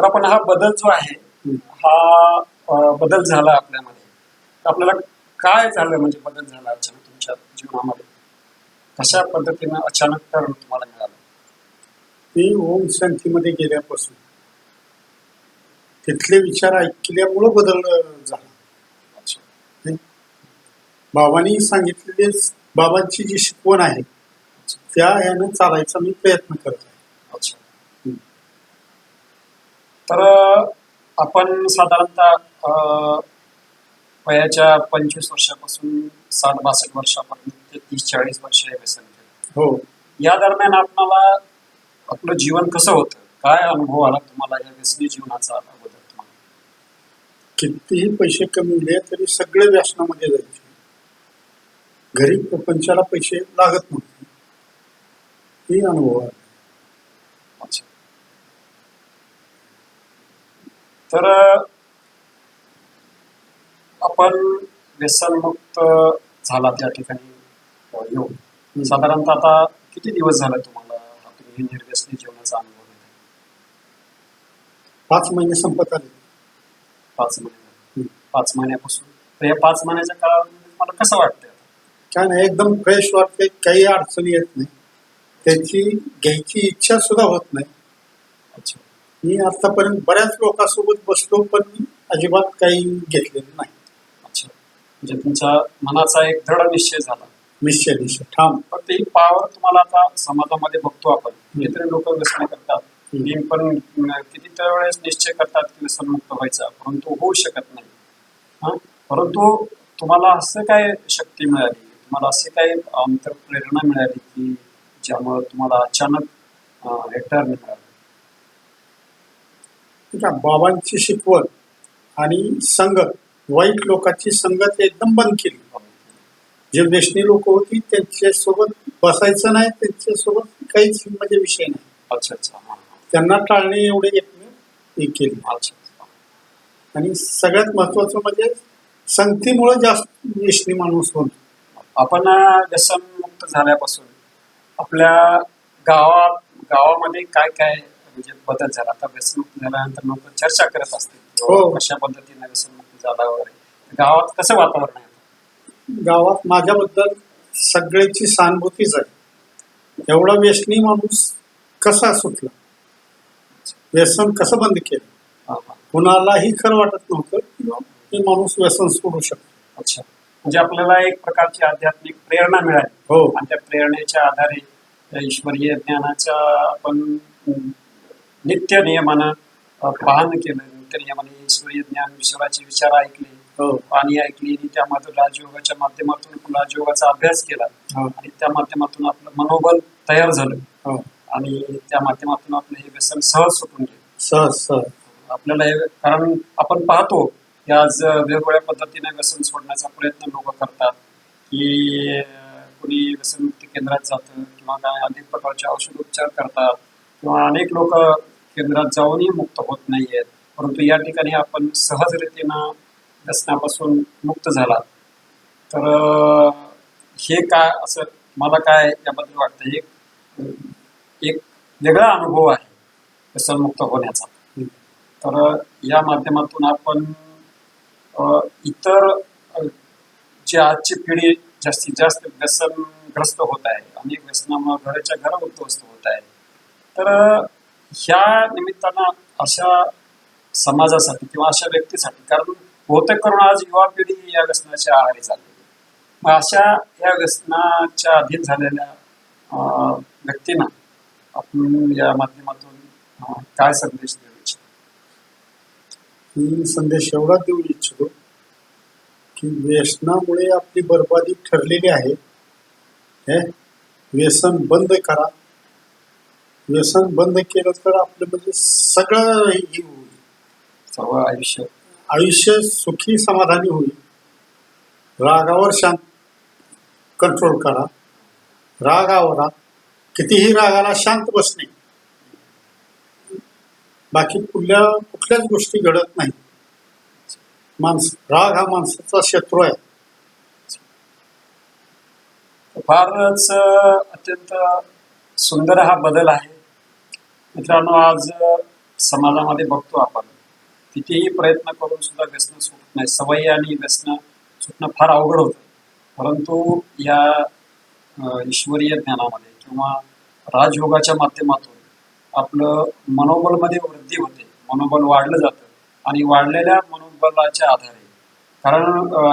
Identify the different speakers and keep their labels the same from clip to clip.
Speaker 1: तर आपण हा बदल जो आहे. हा बदल झाला आपल्यामध्ये. आपल्याला काय झालं म्हणजे बदल झाला अचानक तुमच्या जीवनामध्ये? कशा पद्धतीनं अचानक टर्न तुम्हाला मिळालं?
Speaker 2: मी ओम शांतीमध्ये गेल्यापासून तिथले विचार ऐकल्यामुळं बदल झाला.
Speaker 1: अच्छा.
Speaker 2: बाबांनी सांगितलेले बाबांची जी शिकवण आहे त्या यानं चालायचा मी प्रयत्न करत आहे.
Speaker 1: तर आपण साधारणतः वयाच्या पंचवीस वर्षापासून साठ बासष्ट वर्षापर्यंत ते तीस चाळीस वर्ष हे व्यसन
Speaker 2: हो.
Speaker 1: या दरम्यान आपणाला आपलं जीवन कसं होतं? काय अनुभव आला तुम्हाला या व्यसनी जीवनाचा अगोदर तुम्हाला?
Speaker 2: कितीही पैसे कमवले तरी सगळे व्यसनामध्ये जायचे. घरी प्रपंचाला पैसे लागत नव्हते. ही अनुभव आहे
Speaker 1: अच्छा तर आपण व्यसनमुक्त झाला त्या ठिकाणी येऊन. साधारणतः आता किती दिवस झाले तुम्हाला हा तुम्ही निर्व्यसनी जीवनाचा अनुभव?
Speaker 2: पाच महिने संपत आले.
Speaker 1: पाच महिने. पाच महिन्यापासून. तर या पाच महिन्याच्या काळामध्ये तुम्हाला कसं वाटतंय आता?
Speaker 2: काय नाही एकदम फ्रेश वाटते काही अडचणी येत नाही. त्याची घ्यायची इच्छा सुद्धा होत नाही.
Speaker 1: अच्छा.
Speaker 2: मी आतापर्यंत बऱ्याच लोकांसोबत बसलो पण मी अजिबात काही घेतलेलं नाही.
Speaker 1: अच्छा. म्हणजे तुमच्या मनाचा एक दृढ निश्चय झाला.
Speaker 2: निश्चय निश्चय. ठाम.
Speaker 1: फक्त ही पावर तुम्हाला आता समाजामध्ये बघतो आपण. इतर लोक व्यसन करतात.
Speaker 2: हम्म.
Speaker 1: मी पण किती वेळेस निश्चय करतात की व्यसनमुक्त व्हायचा परंतु होऊ शकत नाही. हा? परंतु तुम्हाला असं काय शक्ती मिळाली? तुम्हाला असे काय अंतर प्रेरणा मिळाली की ज्यामुळे तुम्हाला अचानक अं, हे टर्न मिळालं?
Speaker 2: ठीक आहे बाबांची शिकवण आणि संगत वाईट लोकांची संगत एकदम बंद केली जे व्यसनी लोक होती त्यांच्यासोबत बसायचं नाही त्यांच्यासोबत काहीच म्हणजे विषय नाही
Speaker 1: अच्छा अच्छा.
Speaker 2: त्यांना टाळणे एवढे एकमेव हे केले
Speaker 1: अच्छा.
Speaker 2: आणि सगळ्यात महत्वाचं म्हणजे संगतीमुळे जास्त व्यसनी माणूस होतो
Speaker 1: आपण व्यसनमुक्त झाल्यापासून आपल्या गावात गावामध्ये काय काय म्हणजे बदल झाला. आता व्यसनमुक्त झाल्यानंतर लोक चर्चा करत असतील.
Speaker 2: हो.
Speaker 1: किंवा कशा पद्धतीने व्यसनमुक्त झाला वगैरे. गावात कसं वातावरण आहे?
Speaker 2: गावात माझ्याबद्दल सगळ्याची सहानुभूतीच आहे एवढा व्यसनी माणूस कसा सुटला? व्यसन कसं बंद केलं. कुणालाही खरं वाटत नव्हतं की बा, हे माणूस व्यसन सोडू शकतो.
Speaker 1: अच्छा. म्हणजे आपल्याला एक प्रकारची आध्यात्मिक प्रेरणा मिळाली.
Speaker 2: हो.
Speaker 1: आणि त्या प्रेरणेच्या आधारे ईश्वरीय ज्ञानाच्या आपण नित्य नियमानं अं, पाहन केलं. नित्य नियमाने ईश्वरीय ज्ञान ईश्वराचे विचार ऐकले.
Speaker 2: हो.
Speaker 1: पाणी ऐकली. आणि त्यामध्ये राजयोगाच्या माध्यमातून राजयोगाचा अभ्यास केला.
Speaker 2: हो.
Speaker 1: आणि त्या माध्यमातून आपलं मनोबल तयार झालं.
Speaker 2: हो.
Speaker 1: आणि त्या माध्यमातून आपलं हे व्यसन सहज सुटून गेलं.
Speaker 2: सहज सहज.
Speaker 1: आपल्याला हे कारण आपण पाहतो की आज वेगवेगळ्या पद्धतीने व्यसन सोडण्याचा प्रयत्न लोक करतात की कोणी व्यसनमुक्ती केंद्रात जातं किंवा काय अनेक प्रकारचे औषधोपचार करतात किंवा अनेक लोक केंद्रात जाऊनही मुक्त होत नाहीयेत परंतु या ठिकाणी आपण सहजरीतीनं व्यसनापासून मुक्त झाला तर हे काय असं मला काय याबद्दल वाटतं एक एक वेगळा अनुभव आहे व्यसनमुक्त होण्याचा. तर या माध्यमातून आपण इतर जी आजची पिढी जास्तीत जास्त व्यसनग्रस्त होत आहे अनेक व्यसनामुळे घराच्या घर उद्ध्वस्त होत आहे. तर ह्या निमित्तानं अशा समाजासाठी किंवा अशा व्यक्तीसाठी कारण बहुतेक करून आज युवा पिढी या व्यसनाच्या आहारी झाली. मग अशा या व्यसनाच्या अधीन झालेल्या व्यक्तींना आपण या माध्यमातून काय संदेश देऊ इच्छितो?
Speaker 2: मी संदेश एवढा देऊ इच्छितो की व्यसनामुळे आपली बर्बादी ठरलेली आहे. हे व्यसन बंद करा. व्यसन बंद केलं तर आपलं म्हणजे सगळं हे होईल.
Speaker 1: सर्व आयुष्य.
Speaker 2: आयुष्य सुखी समाधानी होईल. रागावर शांत कंट्रोल करा. रागावरा. कितीही रागाला शांत बसणे. बाकी कुठल्या कुठल्याच गोष्टी घडत नाही. माणस राग हा माणसाचा शत्रू आहे.
Speaker 1: फारच अत्यंत सुंदर हा बदल आहे. मित्रांनो आज समाजामध्ये बघतो आपण. कितीही प्रयत्न करून सुद्धा व्यसन सुटत नाही. सवयी आणि व्यसन सुटणं फार अवघड होतं. परंतु या ईश्वरीय ज्ञानामध्ये किंवा राजयोगाच्या माध्यमातून आपलं मनोबलमध्ये वृद्धी होते. मनोबल वाढलं जातं आणि वाढलेल्या मनोबलाच्या आधारे. कारण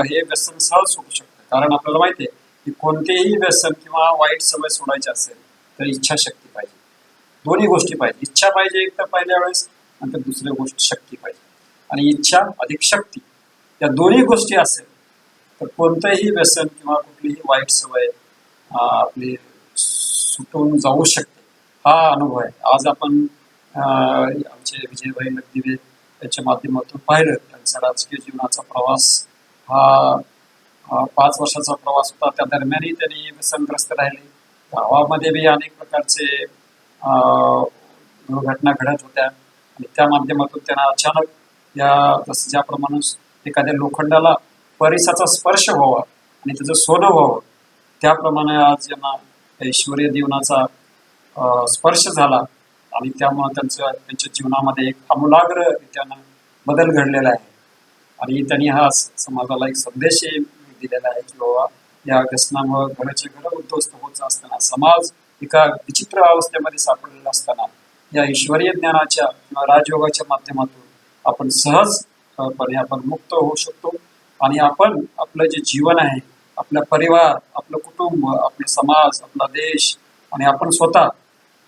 Speaker 1: हे व्यसन सहज सुटू शकतं. कारण आपल्याला माहिती आहे की कोणतेही व्यसन किंवा वाईट सवय सोडायची असेल तर इच्छाशक्ती पाहिजे. दोन्ही गोष्टी पाहिजे. इच्छा पाहिजे एक तर पहिल्या वेळेस नंतर दुसरी गोष्ट शक्ती पाहिजे. आणि इच्छा अधिक शक्ती. या दोन्ही गोष्टी असेल तर कोणतंही व्यसन किंवा कुठलीही वाईट सवय आपली सुटून जाऊ शकते. हा अनुभव आहे. आज आपण आमचे विजयभाई नगदिवे याच्या माध्यमातून पाहिलं त्यांचा राजकीय जीवनाचा प्रवास हा पाच वर्षाचा प्रवास होता. त्या दरम्यानही त्यांनी व्यसनग्रस्त राहिले. गावामध्ये बी अनेक प्रकारचे दुर्घटना घडत होत्या. आणि त्या माध्यमातून त्यांना अचानक या जसं ज्याप्रमाणे एखाद्या लोखंडाला परिसाचा स्पर्श व्हावा आणि त्याचं सोनं व्हावं. त्याप्रमाणे आज यांना ऐश्वर्य जीवनाचा स्पर्श झाला. आणि त्यामुळे त्यांचं त्यांच्या जीवनामध्ये एक आमूलाग्र त्यांना बदल घडलेला आहे. आणि त्यांनी हा समाजाला एक संदेशही दिलेला आहे की बाबा या व्यसनामुळे घराचे घर उद्ध्वस्त होत असताना समाज एका विचित्र अवस्थेमध्ये सापडलेला असताना या ईश्वरीय ज्ञानाच्या किंवा राजयोगाच्या माध्यमातून आपण सहजपणे आपण मुक्त होऊ शकतो आणि आपण आपलं जे जीवन आहे आपला परिवार आपलं कुटुंब आपले समाज आपला देश आणि आपण स्वतः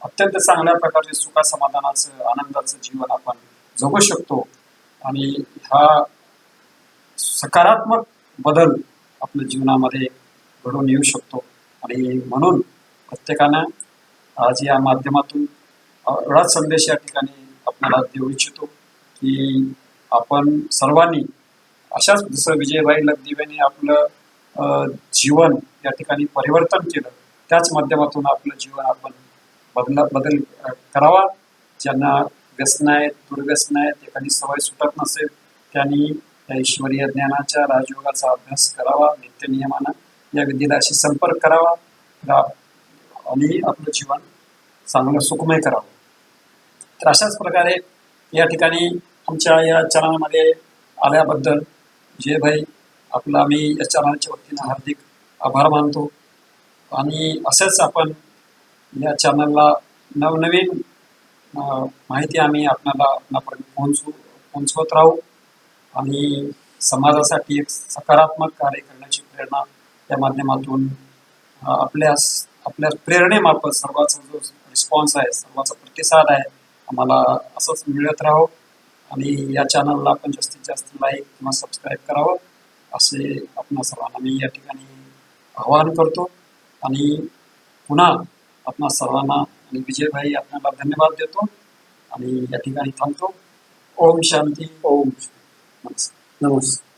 Speaker 1: अत्यंत चांगल्या प्रकारचे सुखासमाधानाचं आनंदाचं जीवन आपण जगू शकतो. आणि हा सकारात्मक बदल आपल्या जीवनामध्ये घडून येऊ शकतो. आणि म्हणून प्रत्येकानं आज या माध्यमातून एवढाच संदेश या ठिकाणी आपल्याला देऊ इच्छितो की आपण सर्वांनी अशाच जसं विजयभाई लगदिवेने आपलं जीवन या ठिकाणी परिवर्तन केलं त्याच माध्यमातून आपलं जीवन आपण बदला बदल करावा. ज्यांना व्यसन आहेत दुर्व्यसन आहेत एखादी सवय सुटत नसेल त्यांनी त्या ईश्वरीय ज्ञानाच्या राजयोगाचा अभ्यास करावा नित्य नियमानं या अशी संपर्क करावा. आणि आपलं जीवन चांगलं सुखमय करावं. तर अशाच प्रकारे या ठिकाणी आमच्या या चॅनलमध्ये आल्याबद्दल विजयभाई आपला मी या चॅनलच्या वतीनं हार्दिक आभार मानतो. आणि असंच आपण या चॅनलला नवनवीन माहिती आम्ही आपल्याला आपल्यापर्यंत पोहोचू पोहोचवत राहू आणि समाजासाठी एक सकारात्मक कार्य करण्याची प्रेरणा या माध्यमातून आपल्यास आपल्या प्रेरणेमार्फत सर्वांचा जो रिस्पॉन्स आहे सर्वांचा प्रतिसाद आहे आम्हाला असंच मिळत राहो. आणि या चॅनलला आपण जास्तीत जास्त लाईक किंवा सबस्क्राईब करावं असे आपणा सर्वांना मी या ठिकाणी आवाहन करतो. आणि पुन्हा आपणा सर्वांना आणि विजयभाई आपल्याला धन्यवाद देतो. आणि या ठिकाणी थांबतो. ओम शांती.
Speaker 2: ओम
Speaker 1: नमस्कार.
Speaker 2: नमस्कार.